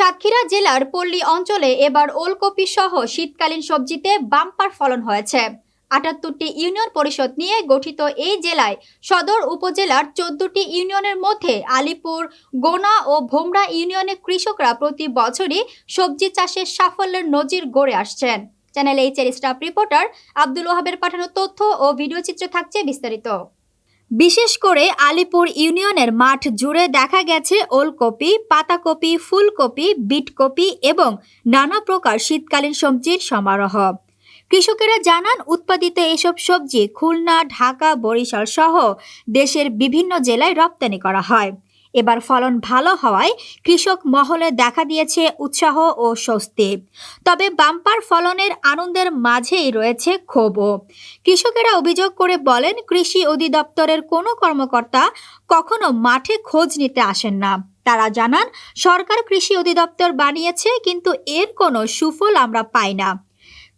সাতক্ষীরা জেলার পল্লী অঞ্চলে এবার ওলকপি সহ শীতকালীন সবজিতে বাম্পার ফলন হয়েছে। আটাত্তরটি ইউনিয়ন পরিষদ নিয়ে গঠিত এই জেলায় সদর উপজেলার চোদ্দটি ইউনিয়নের মধ্যে আলিপুর, গোনা ও ভোমরা ইউনিয়নের কৃষকরা প্রতি বছরই সবজি চাষের সাফল্যের নজির গড়ে আসছেন। চ্যানেল এইচের স্টাফ রিপোর্টার আব্দুল ওহাবের পাঠানো তথ্য ও ভিডিও চিত্র থাকছে বিস্তারিত। বিশেষ করে আলিপুর ইউনিয়নের মাঠ জুড়ে দেখা গেছে ওলকপি, পাতাকপি, ফুলকপি, বিটকপি এবং নানা প্রকার শীতকালীন সবজির সমারোহ। কৃষকেরা জানান, উৎপাদিত এসব সবজি খুলনা, ঢাকা, বরিশাল সহ দেশের বিভিন্ন জেলায় রপ্তানি করা হয়। এবার ফলন ভালো হওয়ায় কৃষক মহলে দেখা দিয়েছে উৎসাহ ও স্বস্তি। তবে বাম্পার ফলনের আনন্দের মাঝেই রয়েছে ক্ষোভও। কৃষকেরা অভিযোগ করে বলেন, কৃষি অধিদপ্তরের কোনো কর্মকর্তা কখনো মাঠে খোঁজ নিতে আসেন না। তারা জানান, সরকার কৃষি অধিদপ্তর বানিয়েছে, কিন্তু এর কোনো সুফল আমরা পাই না।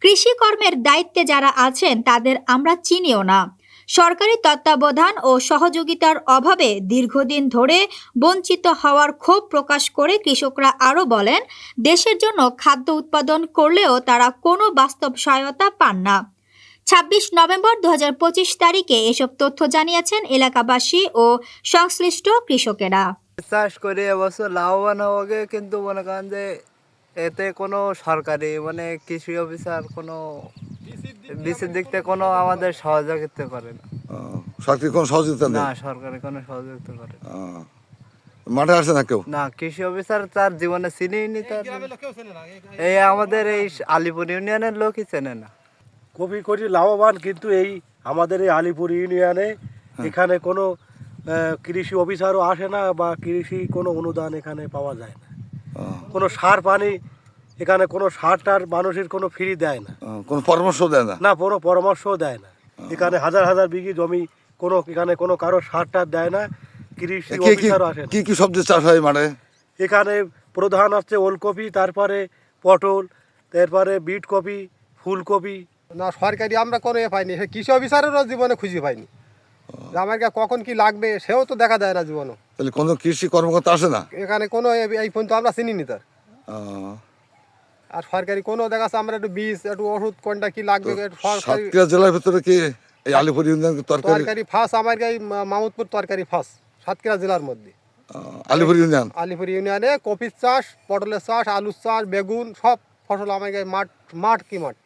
কৃষি কর্মের দায়িত্বে যারা আছেন, তাদের আমরা চিনিও না। সরকারি তত্ত্বাবধান ও সহযোগিতার অভাবে দীর্ঘদিন ধরে বঞ্চিত হওয়ার ক্ষোভ প্রকাশ করে কৃষকরা আরও বলেন, দেশের জন্য খাদ্য উৎপাদন করলেও তারা কোনো বাস্তব সহায়তা পান না। ছাব্বিশ নভেম্বর দু হাজার পঁচিশ তারিখে এসব তথ্য জানিয়েছেন এলাকাবাসী ও সংশ্লিষ্ট কৃষকেরা। চাষ করে এবছর লাভবান হবে কিন্তু মনে করেন যে এতে কোনো সরকারি মানে কৃষি অফিসার কোনো বিসির দিক থেকে কোনো আমাদের সহযোগিতা করে না। সরকারি কোনো সহযোগিতা নেই? না সরকারি কোনো সহযোগিতা করে না। মাঠে আসে না কেউ? না কৃষি অফিসার তার জীবনে চিনেই তার। এই আমাদের এই আলিপুর ইউনিয়নের লোকই চেনে না। কপি করি লাভবান কিন্তু এই আমাদের এই আলিপুর ইউনিয়নে এখানে কোনো কৃষি অফিসারও আসে না বা কৃষি কোনো অনুদান এখানে পাওয়া যায় না। কোনো সার পানি এখানে কোনো সার টার মানুষের কোনো ফ্রি দেয় না। কোনো পরামর্শ দেয় না? না কোনো পরামর্শও দেয় না। এখানে হাজার হাজার বিঘি জমি কোনো এখানে কোনো কারও সার টার দেয় না কৃষি কি কি অফিসারও আসে কি কি সবজি চাষ হয় মানে? এখানে প্রধান হচ্ছে ওলকপি তারপরে পটল তারপরে বিট কপি ফুলকপি। না সরকারি আমরা কোনো এ পাইনি। সে কৃষি অফিসারেরও জীবনে খুঁজে পাইনি। আমার কখন কি লাগবে সেও তো দেখা যায় না জীবনে তাহলে কোনো কৃষি কর্মকর্তা আসে না? এখানে কোনো এই পর্যন্ত আমরা চিনি চিনিনি তার। আর সরকারি কোনো দেখা যাচ্ছে আমরা একটু বীজ একটু ওষুধ কোনটা কি লাগবে সাতক্ষীরা জেলার ভিতরে কি এই আলিপুর ইউনিয়ন তরকারি? তরকারি ফাঁস আমার এই মামুদপুর তরকারি ফাঁস সাতক্ষীরা জেলার মধ্যে। আলিপুর ইউনিয়ন? আলিপুর ইউনিয়নে কপির চাষ পটলের চাষ আলুর চাষ বেগুন সব ফসল আমার মাঠ মাঠ কি মাঠ?